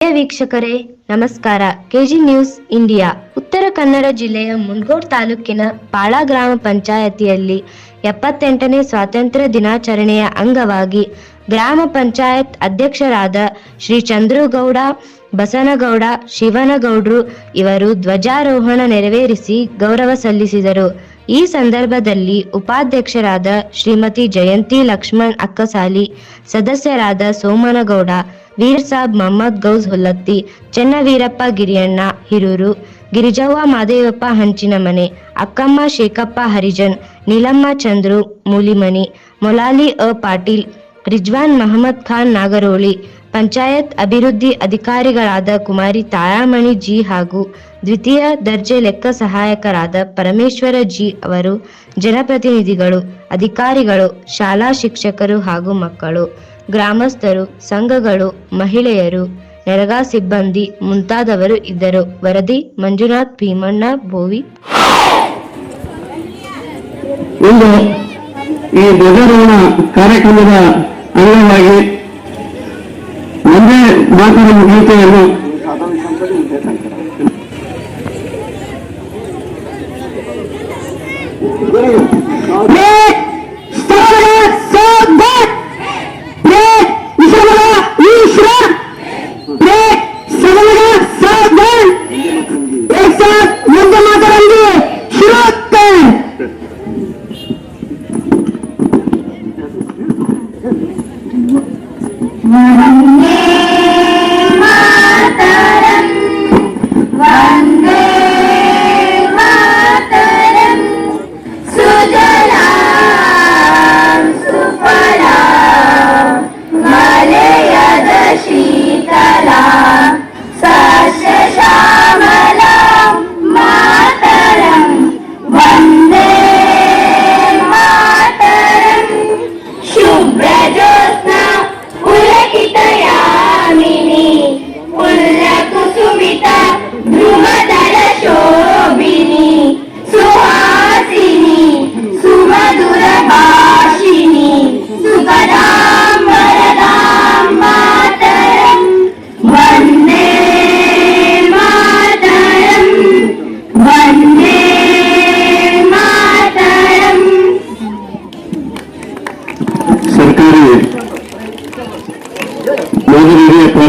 ವೀಕ್ಷಕರೇ, ನಮಸ್ಕಾರ. KG news India. Uttara Kannada ಜಿಲ್ಲೆಯ ಮುನ್ಗೋಡ್ ತಾಲೂಕಿನ ಪಾಳ ಗ್ರಾಮ ಪಂಚಾಯತಿಯಲ್ಲಿ ಎಪ್ಪತ್ತೆಂಟನೇ ಸ್ವಾತಂತ್ರ್ಯ ದಿನಾಚರಣೆಯ ಅಂಗವಾಗಿ ಗ್ರಾಮ ಪಂಚಾಯತ್ ಅಧ್ಯಕ್ಷರಾದ ಶ್ರೀ ಚಂದ್ರುಗೌಡ, ಬಸನಗೌಡ, ಶಿವನಗೌಡ್ರು ಇವರು ಧ್ವಜಾರೋಹಣ ನೆರವೇರಿಸಿ ಗೌರವ ಸಲ್ಲಿಸಿದರು. ಈ ಸಂದರ್ಭದಲ್ಲಿ ಉಪಾಧ್ಯಕ್ಷರಾದ ಶ್ರೀಮತಿ ಜಯಂತಿ ಲಕ್ಷ್ಮಣ್ ಅಕ್ಕಸಾಲಿ, ಸದಸ್ಯರಾದ ಸೋಮನಗೌಡ ವೀರಸಾಬ್ ಮಹಮ್ಮದ್ ಗೌಸ್ ಹುಲ್ಲತ್ತಿ ಚೆನ್ನವೀರಪ್ಪ ಗಿರಿಯಣ್ಣ, ಹಿರೂರು, ಗಿರಿಜವ್ವ ಮಾದೇವಪ್ಪ ಹಂಚಿನಮನೆ, ಅಕ್ಕಮ್ಮ ಶೇಖಪ್ಪ ಹರಿಜನ್, ನೀಲಮ್ಮ ಚಂದ್ರು, ಮೂಲಿಮನಿ, ಮೊಲಾಲಿ ಅ ಪಾಟೀಲ್ ರಿಜ್ವಾನ್ ಮಹಮ್ಮದ್ ಖಾನ್ ನಾಗರೋಳಿ, ಪಂಚಾಯತ್ ಅಭಿವೃದ್ಧಿ ಅಧಿಕಾರಿಗಳಾದ ಕುಮಾರಿ ತಾರಾಮಣಿ ಜಿ ಹಾಗೂ ದ್ವಿತೀಯ ದರ್ಜೆ ಲೆಕ್ಕ ಸಹಾಯಕರಾದ ಪರಮೇಶ್ವರ ಜಿ ಅವರು ಜನಪ್ರತಿನಿಧಿಗಳು, ಅಧಿಕಾರಿಗಳು, ಶಾಲಾ ಶಿಕ್ಷಕರು ಹಾಗೂ ಮಕ್ಕಳು, ಗ್ರಾಮಸ್ಥರು, ಸಂಘಗಳು, ಮಹಿಳೆಯರು, ನೆರಗಾ ಸಿಬ್ಬಂದಿ ಮುಂತಾದವರು ಇದ್ದರು. ವರದಿ ಮಂಜುನಾಥ್ ಭೀಮಣ್ಣ ಬೋವಿ ಈ ಧ್ವಜಾರೋಹಣ ಕಾರ್ಯಕ್ರಮದ ಅಂಗವಾಗಿ ಒಂದೇ ಮಾತೃ ಗೀತೆಯನ್ನು Yeah.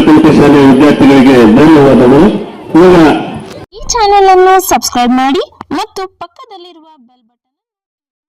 ಪ್ರಾಥಮಿಕ ಶಾಲೆಯ ವಿದ್ಯಾರ್ಥಿಗಳಿಗೆ ಧನ್ಯವಾದಗಳು. ಈಗ ಈ ಚಾನೆಲ್ ಅನ್ನು ಸಬ್ಸ್ಕ್ರೈಬ್ ಮಾಡಿ ಮತ್ತು ಪಕ್ಕದಲ್ಲಿರುವ ಬೆಲ್ ಬಟನ್